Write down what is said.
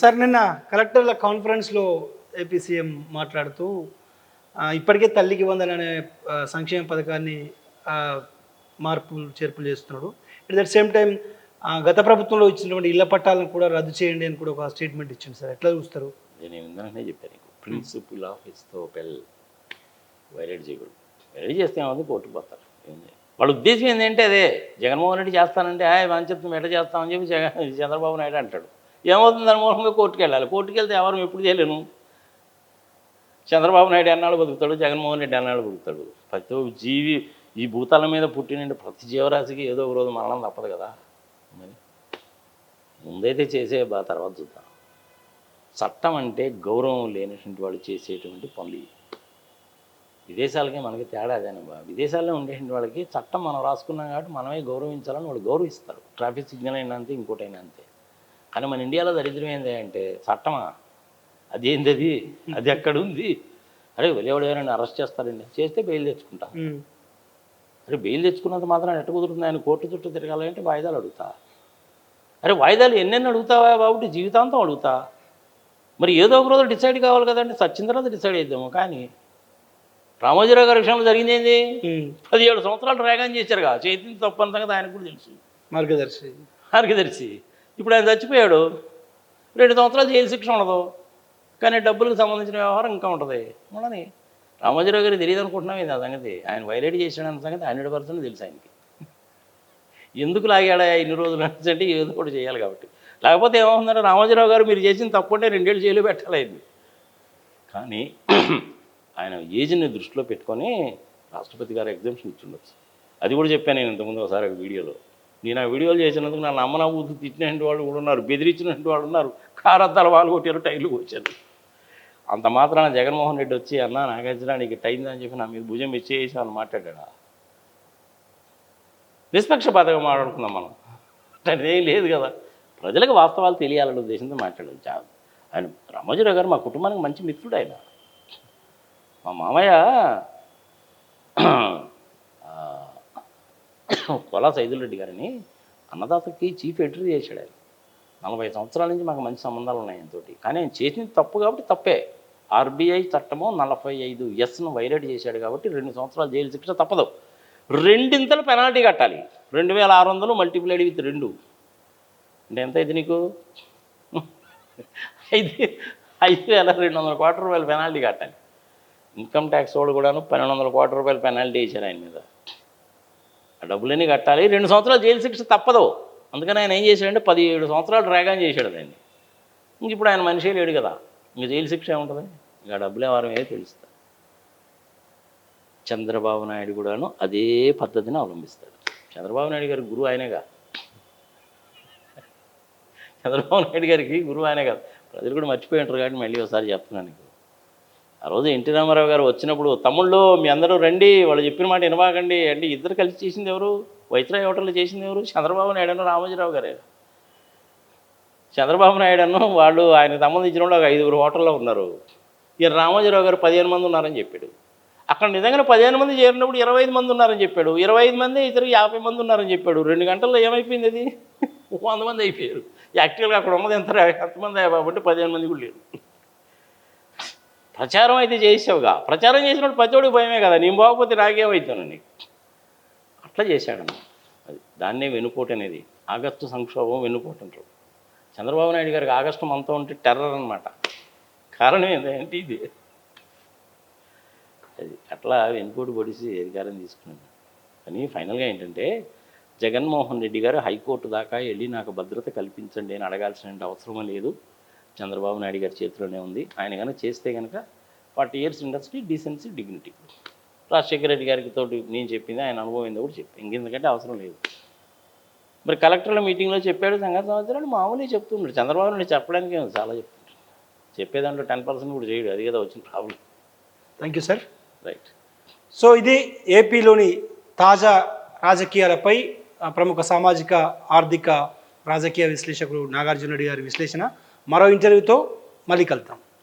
Sir నిన్న కలెక్టర్ల కాన్ఫరెన్స్లో ఏపీ సీఎం మాట్లాడుతూ ఇప్పటికే తల్లికి వందన అనే సంక్షేమ పథకాన్ని మార్పులు చేర్పులు చేస్తున్నాడు. అట్ దట్ సేమ్ టైం గత ప్రభుత్వంలో ఇచ్చినటువంటి ఇళ్ళ పట్టాలను కూడా రద్దు చేయండి అని కూడా ఒక స్టేట్మెంట్ ఇచ్చింది సార్. ఎట్లా చూస్తారు? నేను ఇందాకనే చెప్పాను ప్రిన్సిపల్ ఆఫీస్ ఇస్తోపెల్ వైలేట్ చేయకూడదు. వైలేట్ చేస్తే ఏమవుతుంది పోతారు. ఏంది వాళ్ళ ఉద్దేశం ఏంటంటే అదే. జగన్మోహన్ రెడ్డి చేస్తానంటే ఆయన చెప్తాం ఎట్లా చేస్తామని చెప్పి జగన్ చంద్రబాబు నాయుడు అంటాడు. ఏమవుతుంది దాని మూలంగా కోర్టుకు వెళ్ళాలి. కోర్టుకు వెళ్తే ఎవరు ఎప్పుడు చేయలేను? చంద్రబాబు నాయుడు ఎన్నాళ్ళు బతుకుతాడు? జగన్మోహన్ రెడ్డి ఎన్నాళ్ళు బతుకుతాడు? ప్రతి ఒక్క జీవి ఈ భూతాల మీద పుట్టిన ప్రతి జీవరాశికి ఏదో ఒక రోజు మరణం తప్పదు కదా? మరి ముందైతే చేసే బా తర్వాత చూద్దాం. చట్టం అంటే గౌరవం లేనటువంటి వాళ్ళు చేసేటువంటి పనులు విదేశాలకే విదేశాలకి మనకి తేడా అదేనబ్బా విదేశాల్లో ఉండేటువంటి వాళ్ళకి చట్టం మనం రాసుకున్నాం కాబట్టి మనమే గౌరవించాలని వాళ్ళు గౌరవిస్తారు. ట్రాఫిక్ సిగ్నల్ అయినా అంతే ఇంకోటైనా అంతే. కానీ మన ఇండియాలో దరిద్రం ఏంటి అంటే చట్టమా? అదేంది అది అది ఎక్కడ ఉంది అరే వెళ్ళేవాడు ఎవరైనా అరెస్ట్ చేస్తారండి. చేస్తే బెయిల్ తెచ్చుకుంటా. అరే బెయిల్ తెచ్చుకున్నంత మాత్రం ఎట్ట కుదురుతుంది? ఆయన కోర్టు చుట్టూ తిరగాలంటే వాయిదాలు అడుగుతా. అరే వాయిదాలు ఎన్నెన్ని అడుగుతావా బాబు జీవితాంతం అడుగుతా. మరి ఏదో ఒక రోజు డిసైడ్ కావాలి కదండి. సచ్చిన తర్వాత డిసైడ్ చేద్దాము కానీ రామోజీరావు గారి విషయంలో జరిగింది ఏంది. పదిహేడు సంవత్సరాలు డ్రాగన్ చేశారుగా. చేతిని తప్పని సంగతి ఆయనకు కూడా తెలుసు. మార్గదర్శి. తెలిసి. ఇప్పుడు ఆయన చచ్చిపోయాడు. రెండు సంవత్సరాలు జైలు శిక్ష ఉండదు. కానీ డబ్బులకు సంబంధించిన వ్యవహారం ఇంకా ఉంటుంది. ఉండని. రామోజీరావు గారికి తెలియదు అనుకుంటున్నాం ఇది ఆ సంగతి? ఆయన వైలేట్ చేసాడన్న సంగతి హండ్రెడ్ పర్సెంట్ తెలుసు ఆయనకి. ఎందుకు లాగాడా ఇన్ని రోజులు అంటే ఏదో కూడా చేయాలి కాబట్టి. లేకపోతే ఏమవుతుందంటే రామోజీరావు గారు మీరు చేసిన తప్పుంటే రెండేళ్ళు జైలు పెట్టాలి కానీ ఆయన ఏజ్ని దృష్టిలో పెట్టుకొని రాష్ట్రపతి గారు ఎగ్జామ్షన్ ఇచ్చిండొచ్చు అది కూడా చెప్పాను నేను ఇంతకుముందు ఒకసారి ఒక వీడియోలో. నేను ఆ వీడియోలు చేసినందుకు నన్ను అమ్మన ఊదు తిట్టినటువంటి వాళ్ళు కూడా ఉన్నారు బెదిరించినటువంటి వాళ్ళు ఉన్నారు. కారద్దాలు వాళ్ళు కొట్టారు టైర్లు వచ్చారు అంత మాత్రాన జగన్మోహన్ రెడ్డి వచ్చి అన్న నాగార్జున నీకు టైం అని చెప్పి నా మీద భుజం ఇచ్చేసి అని మాట్లాడా నిష్పక్షపాతంగా మాట్లాడుకుందాం మనం. అదే లేదు కదా. ప్రజలకు వాస్తవాలు తెలియాలనే ఉద్దేశంతో మాట్లాడాలి చాలు. ఆయన రామోజీరావు గారు మా కుటుంబానికి మంచి మిత్రుడు ఆయన. మా మామయ్య కొలా సైదులరెడ్డి గారిని అన్నదాతకి చీఫ్ ఎడిటర్ చేశాడు ఆయన. నలభై సంవత్సరాల నుంచి మాకు మంచి సంబంధాలు ఉన్నాయి ఆయనతోటి కానీ ఆయన చేసింది తప్పు కాబట్టి తప్పే. ఆర్బీఐ చట్టము నలభై ఐదు ఎస్ను వైలేట్ చేశాడు కాబట్టి రెండు సంవత్సరాలు జైలు శిక్ష తప్పదు. రెండింతలు పెనాల్టీ కట్టాలి. రెండు వేల ఆరు వందలు మల్టిప్లైడ్ విత్ రెండు. అంటే ఎంత అయితే నీకు? ఐదు ఐదు వేల రెండు వందల కోట్ల రూపాయలు పెనాల్టీ కట్టాలి. ఇన్కమ్ ట్యాక్స్ వాడు కూడాను పన్నెండు వందల కోట్ల రూపాయలు పెనాల్టీ వేశారు ఆయన మీద. ఆ డబ్బులన్నీ కట్టాలి. రెండు సంవత్సరాలు జైలు శిక్ష తప్పదు. అందుకని ఆయన ఏం చేశాడంటే పదిహేడు సంవత్సరాలు డ్రాగాన్ చేశాడు దాన్ని ఇంక ఇప్పుడు ఆయన మనిషి లేడు కదా. ఇంక జైలు శిక్ష ఏముంటుంది? ఇంకా డబ్బులే వారమే ఏదో తెలుస్తుంది చంద్రబాబు నాయుడు కూడాను అదే పద్ధతిని అవలంబిస్తాడు. చంద్రబాబు నాయుడు గారి గురువు ఆయనేగా చంద్రబాబు నాయుడు గారికి గురువు ఆయనే కాదు. ప్రజలు కూడా మర్చిపోయి ఉంటారు కాబట్టి మళ్ళీ ఒకసారి చెప్తున్నాను ఆ రోజు ఎన్టీ రామారావు గారు వచ్చినప్పుడు తమ్ముళ్ళు మీ అందరూ రండి వాళ్ళు చెప్పిన మాట వినబాకండి. అంటే ఇద్దరు కలిసి చేసింది ఎవరు? వైత్రాయ్ హోటల్లో చేసింది ఎవరు? చంద్రబాబు నాయుడు అన్న రామోజీరావు గారే. చంద్రబాబు నాయుడు వాళ్ళు ఆయన సంబంధించిన వాళ్ళు ఒక ఐదుగురు హోటల్లో ఉన్నారు. ఈయన రామోజీరావు గారు పదిహేను మంది ఉన్నారని చెప్పాడు. అక్కడ నిజంగానే పదిహేను మంది చేరినప్పుడు ఇరవై ఐదు మంది ఉన్నారని చెప్పాడు. ఇరవై ఐదు మంది ఇతరు యాభై మంది ఉన్నారని చెప్పాడు. రెండు గంటల్లో ఏమైపోయింది అది? వంద మంది అయిపోయారు. యాక్చువల్గా అక్కడ ఉన్నది ఎంత ఎంతమంది అంటే పదిహేను మంది కూడా లేరు. ప్రచారం అయితే చేసావుగా. ప్రచారం చేసినప్పుడు ప్రతివాడికి భయమే కదా. నేను బాగపోతే నాకేమవుతాను నీకు? అట్లా చేశాడన్న అది దాన్నే వెనుకోట అనేది. ఆగస్టు సంక్షోభం వెనుకోట అంటారు. చంద్రబాబు నాయుడు గారికి ఆగస్టు మంతా ఉంటే టెర్రర్ అనమాట కారణం ఏంటంటే ఇది. అది అట్లా వెనుకోటి పొడిసి అధికారం తీసుకున్నాను కానీ ఫైనల్గా ఏంటంటే జగన్మోహన్ రెడ్డి గారు హైకోర్టు దాకా వెళ్ళి నాకు భద్రత కల్పించండి అని అడగాల్సిన అవసరం లేదు. చంద్రబాబు నాయుడు గారి చేతిలోనే ఉంది. ఆయన కనుక చేస్తే కనుక forty years industry decency dignity. Rajasekhara Reddy గారికి తోటి నేను చెప్పింది ఆయన అనుభవం ఏందో కూడా చెప్పి ఇంకెందుకంటే అవసరం లేదు. మరి కలెక్టర్ల మీటింగ్లో చెప్పాడు సంగతి సంవత్సరాలు మామూలుగా చెప్తున్నాడు చంద్రబాబు నాయుడు చెప్పడానికి ఏమో చాలా చెప్తున్నాడు చెప్పేదాంట్లో టెన్ పర్సెంట్ కూడా చేయడు అది కదా వచ్చిన problem thank you sir right so ఇది ఏపీలోని తాజా రాజకీయాలపై ప్రముఖ సామాజిక ఆర్థిక రాజకీయ విశ్లేషకుడు నాగార్జున రెడ్డి గారి విశ్లేషణ. మరో ఇంటర్వ్యూతో మళ్ళీ కలుద్దాం.